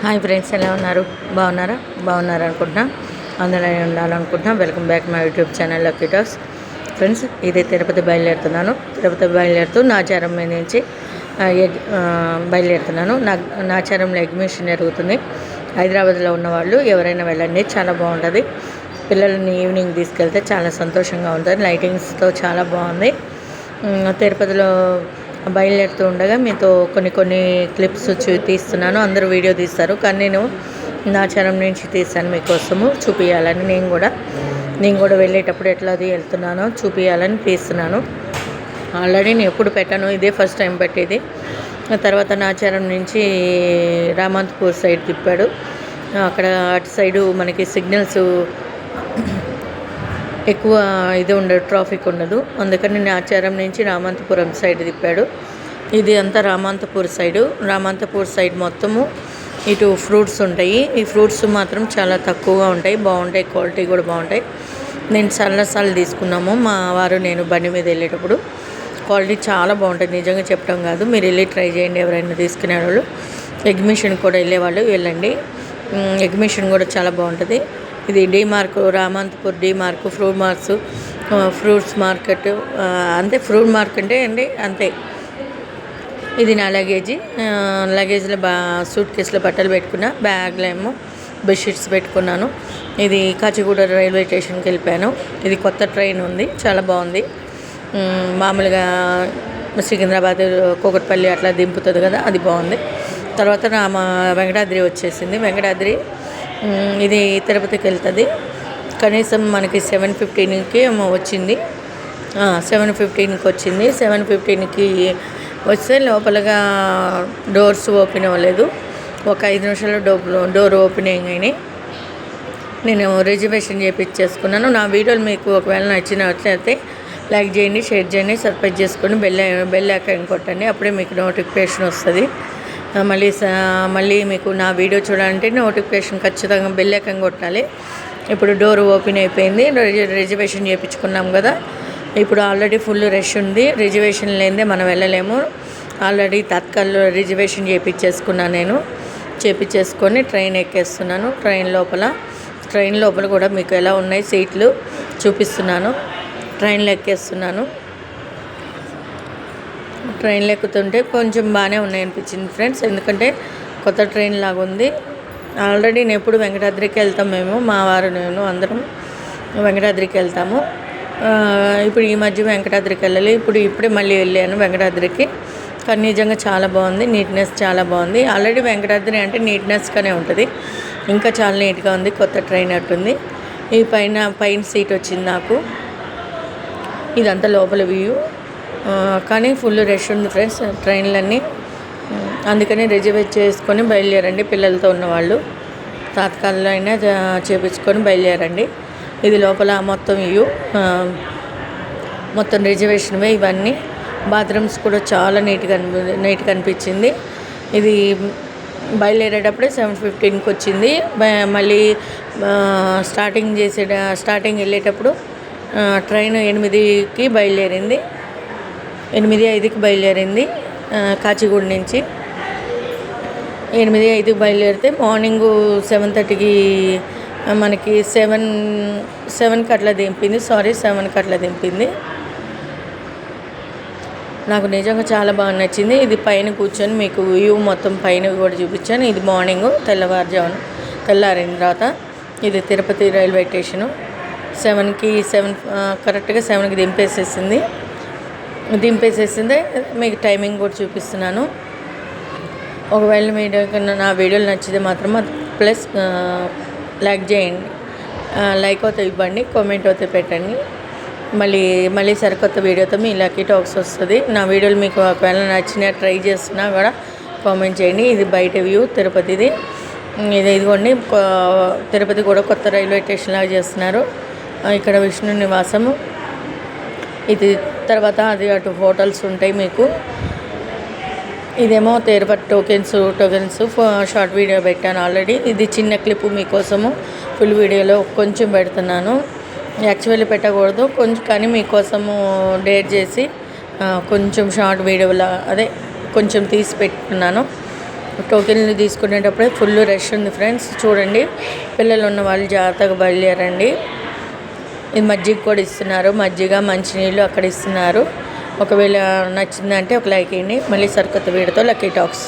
Hi friends ఎలా ఉన్నారు? బాగున్నారా? బాగున్నారు అనుకుంటున్నా. అందులో ఉండాలనుకుంటున్నా. Welcome back my YouTube channel lucky talks. Friends ఇది తిరుపతి బయలుదేరుతున్నాను. తిరుపతి బయలుదేరుతూ నాచారం మీద నుంచి ఎగ్ బయలుదేరుతున్నాను. నా నాచారంలో ఎగ్జిబిషన్ జరుగుతుంది. హైదరాబాద్లో ఉన్న వాళ్ళు ఎవరైనా వెళ్ళండి చాలా బాగుంటుంది. పిల్లల్ని ఈవినింగ్ తీసుకెళ్తే చాలా సంతోషంగా ఉంటుంది. లైటింగ్స్తో చాలా బాగుంది. తిరుపతిలో బయలుదేరుతూ ఉండగా మీతో కొన్ని కొన్ని క్లిప్స్ చూ తీస్తున్నాను. అందరూ వీడియో తీస్తారు. కానీ నేను నా ఛానల్ నుంచి తీశాను మీకోసము. చూపించాలని నేను కూడా. నేను కూడా వెళ్ళేటప్పుడు ఎట్లా అది వెళ్తున్నానో చూపించాలని తీస్తున్నాను. ఆల్రెడీ నేను ఎప్పుడు పెట్టాను. ఇదే ఫస్ట్ టైం పెట్టేది. తర్వాత నాచారం నుంచి రామంతపూర్ సైడ్ తిప్పాడు. అక్కడ అటు సైడు మనకి సిగ్నల్స్ ఎక్కువ ఇది ఉండదు ట్రాఫిక్ ఉండదు. అందుకని నాచారం నుంచి రామంతపురం సైడ్ తిప్పాడు. ఇది అంతా రామంతపూర్ సైడు. రామంతపూర్ సైడ్ మొత్తము ఇటు ఫ్రూట్స్ ఉంటాయి. ఈ ఫ్రూట్స్ మాత్రం చాలా తక్కువగా ఉంటాయి. బాగుంటాయి క్వాలిటీ కూడా బాగుంటాయి. నేను చాలాసార్లు తీసుకున్నాము. మా వారు నేను బండి మీద వెళ్ళేటప్పుడు క్వాలిటీ చాలా బాగుంటుంది. నిజంగా చెప్పడం కాదు. మీరు వెళ్ళి ట్రై చేయండి ఎవరైనా తీసుకునే వాళ్ళు ఎగ్జిబిషన్ కూడా వెళ్ళేవాళ్ళు. వెళ్ళండి. ఎగ్జిబిషన్ కూడా చాలా బాగుంటుంది. ఇది D mark Ramanthapur D mark fruit marks fruits market అంతే ఫ్రూట్ మార్క్ అంటే అండి అంతే. ఇది నా లగేజీ లగేజ్లో బా సూట్ కేసులో బట్టలు పెట్టుకున్నా బ్యాగ్లో ఏమో బెడ్షీట్స్ పెట్టుకున్నాను. ఇది కాచిగూడ రైల్వే స్టేషన్కి వెళ్ళిపోయాను. ఇది కొత్త ట్రైన్ ఉంది చాలా బాగుంది. మామూలుగా సికింద్రాబాద్ కూకట్పల్లి అట్లా దింపుతుంది కదా అది బాగుంది. తర్వాత రామ వెంకటాద్రి వచ్చేసింది. వెంకటాద్రి ఇది తిరుపతికి వెళ్తుంది కనీసం మనకి సెవెన్ ఫిఫ్టీన్కి ఏమో వచ్చింది. సెవెన్ ఫిఫ్టీన్కి వచ్చింది. సెవెన్ ఫిఫ్టీన్కి వస్తే లోపలగా డోర్స్ ఓపెన్ అవ్వలేదు. ఒక ఐదు నిమిషాలు డోర్ డోర్ ఓపెన్ అయినాయి. నేను రిజర్వేషన్ చేయించేసుకున్నాను నా వీడియోలు మీకు ఒకవేళ నచ్చినట్లయితే లైక్ చేయండి షేర్ చేయండి సబ్స్క్రైబ్ చేసుకొని బెల్ బెల్ ఐకాన్ కొట్టండి. అప్పుడే మీకు నోటిఫికేషన్ వస్తుంది. మళ్ళీ స- మళ్ళీ మీకు నా వీడియో చూడాలంటే నోటిఫికేషన్ ఖచ్చితంగా బెల్ ఐకాన్ కొట్టాలి. ఇప్పుడు డోర్ ఓపెన్ అయిపోయింది. రిజర్వేషన్ చేయించుకున్నాం కదా. ఇప్పుడు ఆల్రెడీ ఫుల్ రష్ ఉంది. రిజర్వేషన్ లేనిదే మనం వెళ్ళలేము. ఆల్రెడీ తత్కాల్లో రిజర్వేషన్ చేయించేసుకున్నాను నేను. చేపించేసుకొని ట్రైన్ ఎక్కేస్తున్నాను. ట్రైన్ లోపల ట్రైన్ లోపల కూడా మీకు ఎలా ఉన్నాయి సీట్లు చూపిస్తున్నాను. ట్రైన్లో ఎక్కేస్తున్నాను. ట్రైన్లు ఎక్కుతుంటే కొంచెం బాగానే ఉన్నాయి అనిపించింది ఫ్రెండ్స్. ఎందుకంటే కొత్త ట్రైన్ లాగా ఉంది. ఆల్రెడీ నేను ఎప్పుడు వెంకటాద్రికి వెళ్తాం మేము మా వారు నేను అందరం వెంకటాద్రికి వెళ్తాము. ఇప్పుడు ఈ మధ్య వెంకటాద్రికి వెళ్ళాలి. ఇప్పుడు ఇప్పుడే మళ్ళీ వెళ్ళాను వెంకటాద్రికి. కానీ నిజంగా చాలా బాగుంది. నీట్నెస్ చాలా బాగుంది. ఆల్రెడీ వెంకటాద్రి అంటే నీట్నెస్గానే ఉంటుంది. ఇంకా చాలా నీట్గా ఉంది. కొత్త ట్రైన్ అట్టుంది. ఈ పైన పైన సీట్ వచ్చింది నాకు. ఇదంతా లోపల వ్యూ. కానీ ఫుల్ రష్ ఉంది ఫ్రెండ్స్ ట్రైన్లన్నీ. అందుకని రిజర్వేట్ చేసుకొని బయలుదేరండి పిల్లలతో ఉన్నవాళ్ళు తాత్కాలంలో అయినా చేపించుకొని బయలుదేరండి. ఇది లోపల మొత్తం ఇవ్వు మొత్తం రిజర్వేషన్వే ఇవన్నీ. బాత్రూమ్స్ కూడా చాలా నీట్గా అనిపి నీట్గా అనిపించింది. ఇది బయలుదేరేటప్పుడే సెవెన్ ఫిఫ్టీన్కి వచ్చింది. మళ్ళీ స్టార్టింగ్ చేసే స్టార్టింగ్ వెళ్ళేటప్పుడు ట్రైన్ ఎనిమిదికి బయలుదేరింది. ఎనిమిది ఐదుకి బయలుదేరింది కాచిగూడ నుంచి. ఎనిమిది ఐదుకి బయలుదేరితే మార్నింగ్ సెవెన్ థర్టీకి మనకి సెవెన్ సెవెన్కి అట్లా దింపింది. సారీ సెవెన్కి అట్లా దింపింది. నాకు నిజంగా చాలా బాగా నచ్చింది. ఇది పైన కూర్చొని మీకు వ్యూ మొత్తం పైన కూడా చూపించాను. ఇది మార్నింగ్ తెల్లవారుజామున తెల్లారిన తర్వాత ఇది తిరుపతి రైల్వే స్టేషను. సెవెన్కి సెవెన్ కరెక్ట్గా సెవెన్కి దింపేసేసింది. దింపేసేసింది. మీకు టైమింగ్ కూడా చూపిస్తున్నాను. ఒకవేళ మీకు నా వీడియోలు నచ్చితే మాత్రం ప్లస్ లైక్ చేయండి. లైక్ అయితే ఇవ్వండి కామెంట్ అయితే పెట్టండి. మళ్ళీ మళ్ళీ సరికొత్త వీడియోతో మీ లక్కీ టాక్స్ వస్తుంది. నా వీడియోలు మీకు ఒకవేళ నచ్చిన ట్రై చేస్తున్నా కూడా కామెంట్ చేయండి. ఇది బయట వ్యూ తిరుపతిది. ఇది ఇదిగోండి తిరుపతి కూడా కొత్త రైల్వే స్టేషన్ లాగా చేస్తున్నారు. ఇక్కడ విష్ణు నివాసము. ఇది తర్వాత అది అటు హోటల్స్ ఉంటాయి మీకు. ఇదేమో తేరుపట్ టోకెన్స్ టోకెన్స్ షార్ట్ వీడియో పెట్టాను ఆల్రెడీ ఇది చిన్న క్లిప్ మీకోసము. ఫుల్ వీడియోలో కొంచెం పెడుతున్నాను. యాక్చువల్లీ పెట్టకూడదు. కొంచెం కానీ మీకోసము డేట్ చేసి కొంచెం షార్ట్ వీడియోలా అదే కొంచెం తీసి పెట్టుకున్నాను. టోకెన్లు తీసుకునేటప్పుడే ఫుల్ రష్ ఉంది ఫ్రెండ్స్ చూడండి. పిల్లలు ఉన్న వాళ్ళు జాగ్రత్తగా బయలుదేరండి. ఇది మజ్జిగ కూడా ఇస్తున్నారు. మజ్జిగ మంచినీళ్ళు అక్కడ ఇస్తున్నారు. ఒకవేళ నచ్చిందంటే ఒక లైక్ వేయండి మళ్ళీ సరికొత్త వీడియోతో లక్కీ టాక్స్.